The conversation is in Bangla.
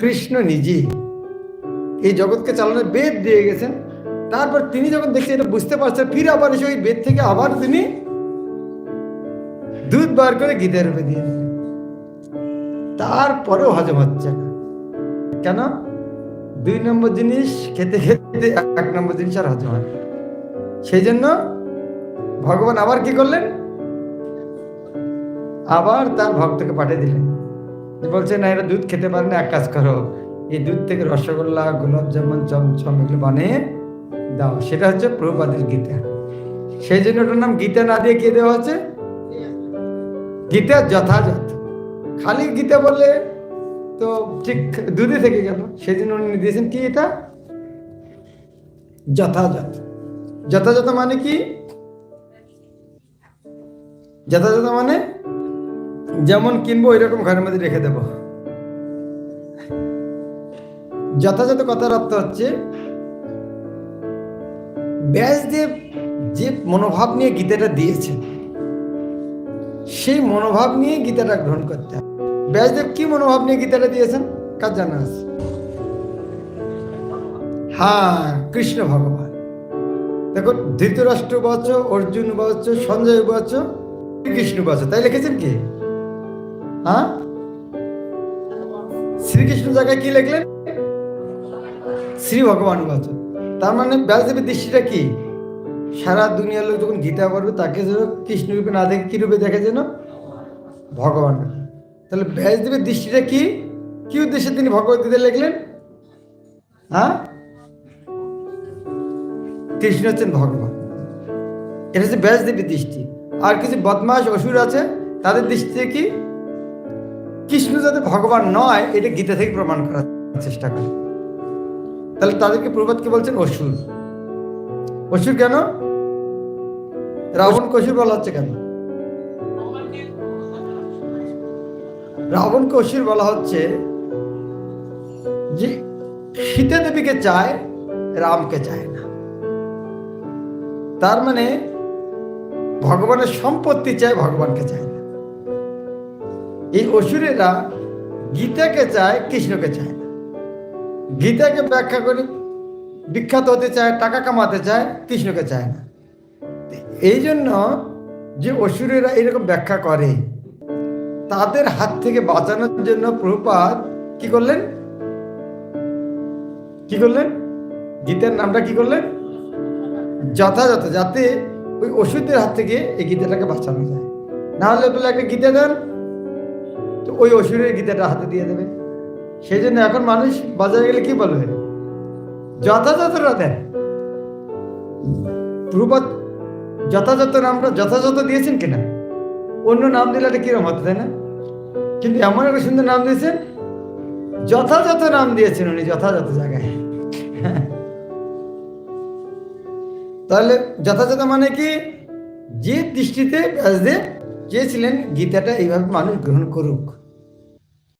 কৃষ্ণ নিজে এই জগৎকে চালানোর বেদ দিয়ে গেছেন। তারপর তিনি যখন দেখছেন এটা বুঝতে পারছেন, ফির আবার এসে ওই বেদ থেকে আবার তিনি দুধ বার করে গীতার রূপে দিয়ে দিলেন। তারপরেও হজম হচ্ছে না কেন? দুই নম্বর জিনিস, খেতে খেতে এক নম্বর জিনিস আর হজম হয় সেই জন্য ভগবান আবার কি করলেন? আবার তার ভক্তকে পাঠিয়ে দিলেন। বলছে, না, এরা দুধ খেতে পারে না। এক কাজ করো, এই দুধ থেকে রসগোল্লা গোলাপ জামুন চমচম এগুলো বানিয়ে দাও। সেটা হচ্ছে প্রভুপাদের গীতা। সেই জন্য ওটার নাম গীতা না দিয়ে কে দেওয়া হচ্ছে? গীতা যথাযথ। খালি গীতা বললে তো ঠিক দুধে থেকে গেল। সেই জন্য উনি দিয়েছেন কি এটা? যথাযথ। যথাযথ মানে কি? যথাযথ মানে যেমন কিনবো ওই রকম ঘরের মধ্যে রেখে দেব। যথাযথ কথার অর্থ হচ্ছে ব্যাসদেব যে মনোভাব নিয়ে গীতাটা দিয়েছেন সেই মনোভাব নিয়ে গীতাটা গ্রহণ করতে হবে। ব্যাসদেব কি মনোভাব নিয়ে গীতাটা দিয়েছেন? কার জানা আছে? হ্যাঁ কৃষ্ণ ভগবান। দেখো ধৃতরাষ্ট্র বচ অর্জুন বচ সঞ্জয় বচ কৃষ্ণ বচ তাই লিখেছেন কি? হ্যাঁ? শ্রীকৃষ্ণ জায়গায় কি লিখলেন? শ্রী ভগবান বচ তার মানে ব্যাসদেবের দৃষ্টিটা কি? সারা দুনিয়ার লোক যখন গীতা পড়বে, তাকে যেন কৃষ্ণ রূপে না দেখে কি রূপে দেখে যেন? ভগবান। তাহলে ব্যাসদেবের দৃষ্টিটা কি? কি উদ্দেশ্যে তিনি ভগবদ্গীতা লিখলেন? হ্যাঁ? কৃষ্ণ হচ্ছেন ভগবান। এটা হচ্ছে ব্যাসদেবের দৃষ্টি। আর কিছু বদমাস অসুর আছে, তাদের দৃষ্টিতে কি? কৃষ্ণ যাতে ভগবান নয়, এটা গীতা থেকে প্রমাণ করার চেষ্টা করে। তাহলে তাদেরকে প্রবাদ কি বলছেন? অসুর। অসুর কেন? রাবণকে অসুর বলা হচ্ছে কেন? রাবণকে অসুর বলা হচ্ছে যে সীতা দেবীকে চায়, রামকে চায় না। তার মানে ভগবানের সম্পত্তি চায়, ভগবানকে চায় না। এই অসুরেরা গীতাকে চায়, কৃষ্ণকে চায়। না গীতাকে ব্যাখ্যা করে বিখ্যাত হতে চায়, টাকা কামাতে চায়, কৃষ্ণকে চায় না। এই জন্য যে অসুরেরা এরকম ব্যাখ্যা করে, তাদের হাত থেকে বাঁচানোর জন্য প্রভুপাদ কি করলেন? কি করলেন? গীতার নামটা কি করলেন? যথাযথ, যাতে ওই ওষুধের হাত থেকে এই গীতাটাকে বাঁচানো যায়। না হলে বলে একটা গীতা দেন তো ওই অসুরের গীতাটা হাতে দিয়ে দেবে। সেই জন্য এখন মানুষ বাজারে গেলে কি বলবে? যথাযথটা দেন প্রভুপাত যথাযথ নামটা যথাযথ দিয়েছেন কিনা? অন্য নাম দিলে একটা কিরম হতো না? কিন্তু এমন একটা সুন্দর নাম দিয়েছেন, যথাযথ নাম দিয়েছেন উনি, যথাযথ জায়গায়। তাহলে যথাযথ মানে কি? যে দৃষ্টিতে ব্যাসদেব চেয়েছিলেন গীতাটা এইভাবে মানুষ গ্রহণ করুক।